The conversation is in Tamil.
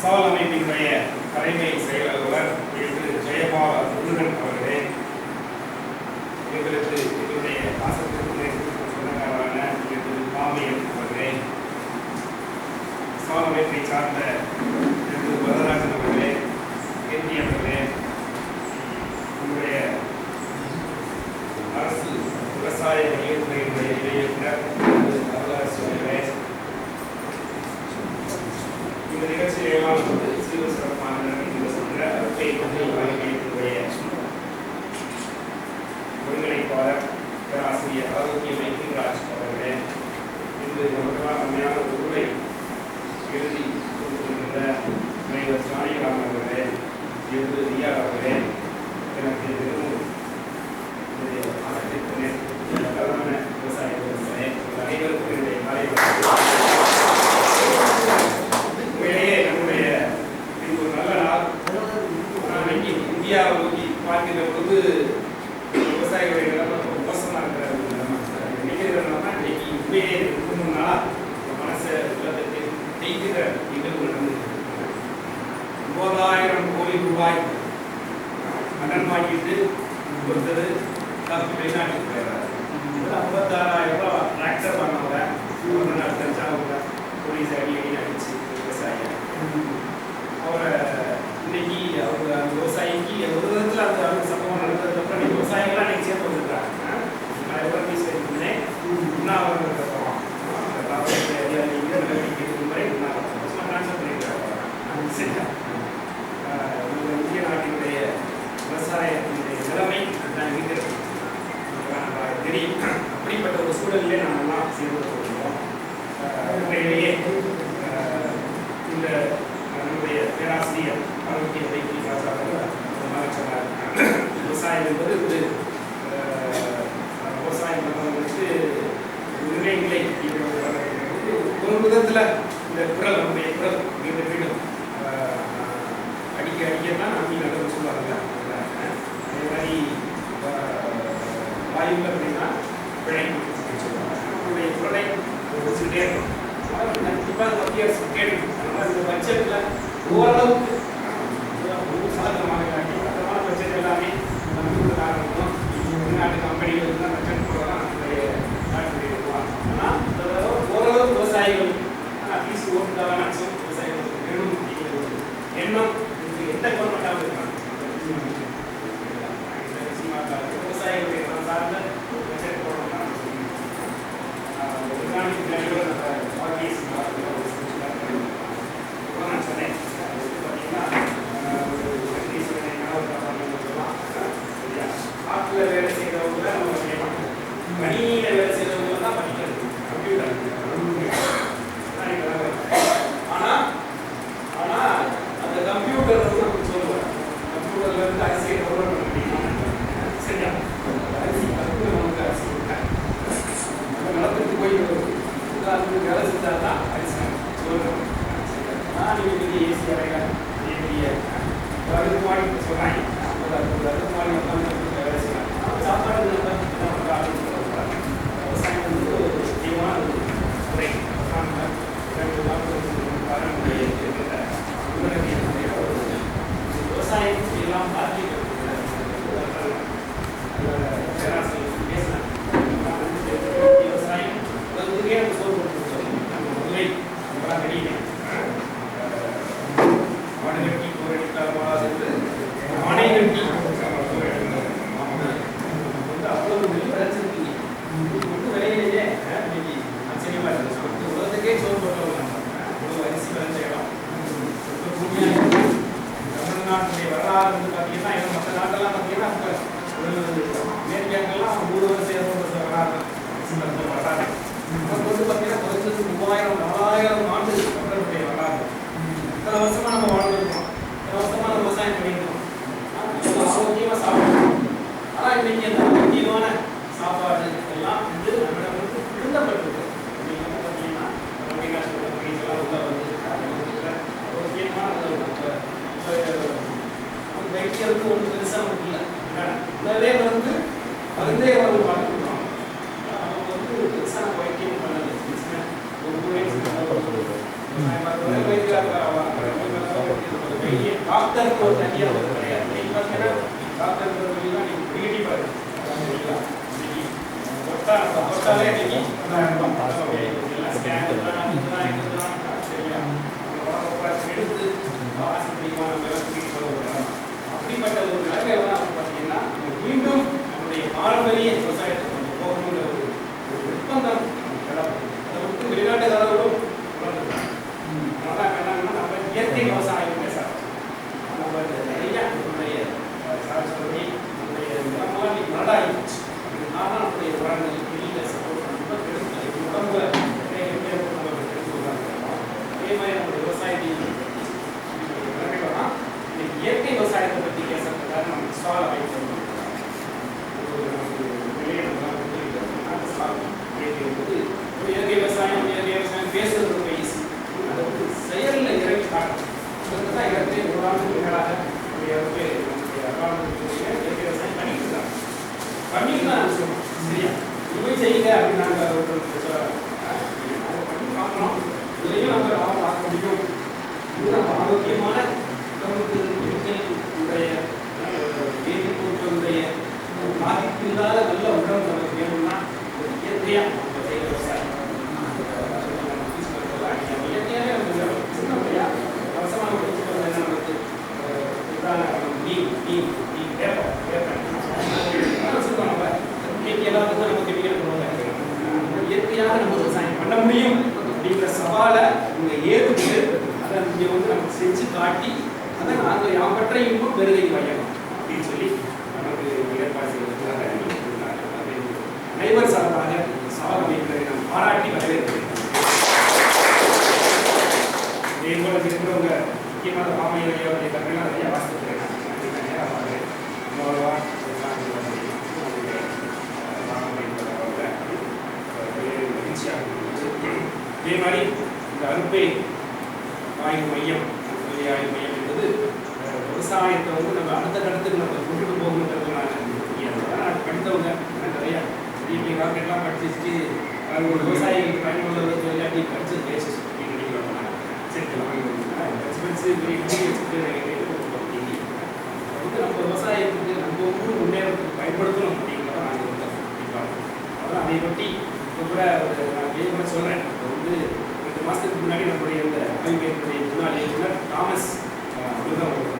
சவால் அமைப்பினுடைய தலைமை செயல் அலுவலர் திரு ஜெயபால முருகன் அவர்களே எங்களுக்கு எங்களுடைய பாசத்திற்கு சொந்தக்காரரான திரு பாமியன் அவர்களே சவால் அமைப்பை சார்ந்த திரு வரதராஜன் அவர்களே எம்பி அவர்களே தான் மனசை உள்ளதற்கு ஒன்பதாயிரம் கோடி ரூபாய் கடன் வாங்கிட்டு ஒருத்தர் வெளிநாட்டுக்கு போயிடுறாரு ஐம்பத்தாறாயிரம் ரூபாய் டிராக்டர் வாங்கினவங்க ஒரு நாள் தஞ்சாவூரில் போலீஸ் அடி அடி அடிச்சு விவசாயம் ஈடுபட்டுள்ளோம் இந்த நம்முடைய பேராசிரியர் ஆரோக்கிய வைத்திய ராஜாவர்கள் சொன்னார் விவசாயம் என்பது விவசாயம் பண்ணவங்களுக்கு உரிமை இல்லை ஒரு விதத்தில் இந்த குரல். நம்முடைய குரல் மீண்டும் மீண்டும் அடிக்க அடிக்கதான் நம்பி நடந்து சொல்லுவாங்க. அதே மாதிரி வாயுவில் அப்படின்னா விளை சொல்லுவாங்க. படிச்சுக்கிட்டே இருக்கணும். கண்டிப்பாக இந்த பியர்ஸ் கேட்டுக்கணும் ஆனால் இந்த பட்ஜெட்டில் ஓரளவுக்கு சாதகமான சாதகமான பட்ஜெட் எல்லாமே நம்ம கொடுக்க ஆரம்பிக்கணும் வெளிநாட்டு கம்பெனிகளுக்கு தான் பட்ஜெட் போடலாம் ஆனால் ஓரளவு விவசாயிகள் அட்லீஸ்ட் ஓட்டு தான் விவசாயிகள் எண்ணம் எந்த கொண்டு ஊடுருவ சேர்ந்த வரலாறு வரலாறு. நமக்கு பார்த்தீங்கன்னா மூவாயிரம் நாலாயிரம் ஆண்டு மக்களுடைய வரலாறு. இத்தனை வருஷமா நம்ம வாழ்ந்து அதுலேயே வந்து பார்த்துக்கலாம் அவங்க வந்து பெருசாக பைக்கிங் பண்ணது ஒரு டூ டேஸ் டாக்டருக்கு ஒரு தனியாக ஒரு கிடையாது நீங்கள் பார்த்தீங்கன்னா டாக்டருக்கு பாரம்பரிய விவசாயத்தை நம்ம போகணுங்கிற ஒரு விருப்பம் நிர்பந்தம் அதை விட்டு வெளிநாட்டு உணர்ந்துக்கிறாங்க. நம்ம இயற்கை விவசாயம் பேச நம்ம நிறைய நம்முடைய சாஸ்திரி நம்முடைய நிலமெல்லாம் இன்னைக்கு மரடாகிடுச்சு. அதனால நம்முடைய உரங்கள் வெளியில சப்போர்ட் பண்ணி எடுத்து இது உடம்புல நிறைய பேர் நம்ம எடுத்து வர்றாங்க. அதே மாதிரி நம்முடைய விவசாயத்தையும் நிலைமைகளா இன்னைக்கு இயற்கை விவசாயத்தை பற்றி பேசுறதுக்காக நம்ம ஸ்டால் அமைச்சிருக்கோம் ஒரு நமக்கு வெளியே நம்ம கொடுத்துருக்கோம் ஸ்டால் அமைக்கிறது ஒரு இயற்கை விவசாயம் இயற்கை விவசாயம் பேசுறது ரொம்ப ஈஸி அதை வந்து செயலில் இறங்கி காட்டணும் இதுக்கு தான் இடத்துல ஒரு ஆண்டு மேலாக நம்முடைய பேர் நம்முடைய அப்பாவுடைய இயற்கை விவசாயம் பண்ணிட்டு இருக்காங்க பண்ணிட்டு தான் நான் சொல்லுவேன் சரியா செய்யல போய் அப்படின்னு நாங்கள் இதுலையும் நம்ம பார்க்க முடியும். இது நம்ம ஆரோக்கியமான உடைய வேதி பொருட்களுடைய பாதிப்பு இல்லாத நல்ல உடம்பு நமக்கு வேணும்னா அப்படின்னு சொல்லி நமக்கு ஏற்பாடு செய்வதற்காக அனைவர் சார்பாக சவால் அமைப்பதை நாம் பாராட்டி வரவேற்கிறேன் இதே போல இருக்கிறவங்க முக்கியமான பாமையிலேயே அவருடைய கருவிலாம் நிறைய வாசிக்கிறேன் நம்ம அடுத்த கட்டத்துக்கு நம்ம கொண்டுட்டு போகணுங்கிறது நான் படித்தவங்க நிறையா நிறைய ராக்கெட்லாம் படிச்சுட்டு ஒரு விவசாயிகள் பயனுள்ளது இல்லாட்டி படிச்சு பேசி. சேர்க்கலாம் எக்ஸ்பென்சிவ் பெரிய டிகிரி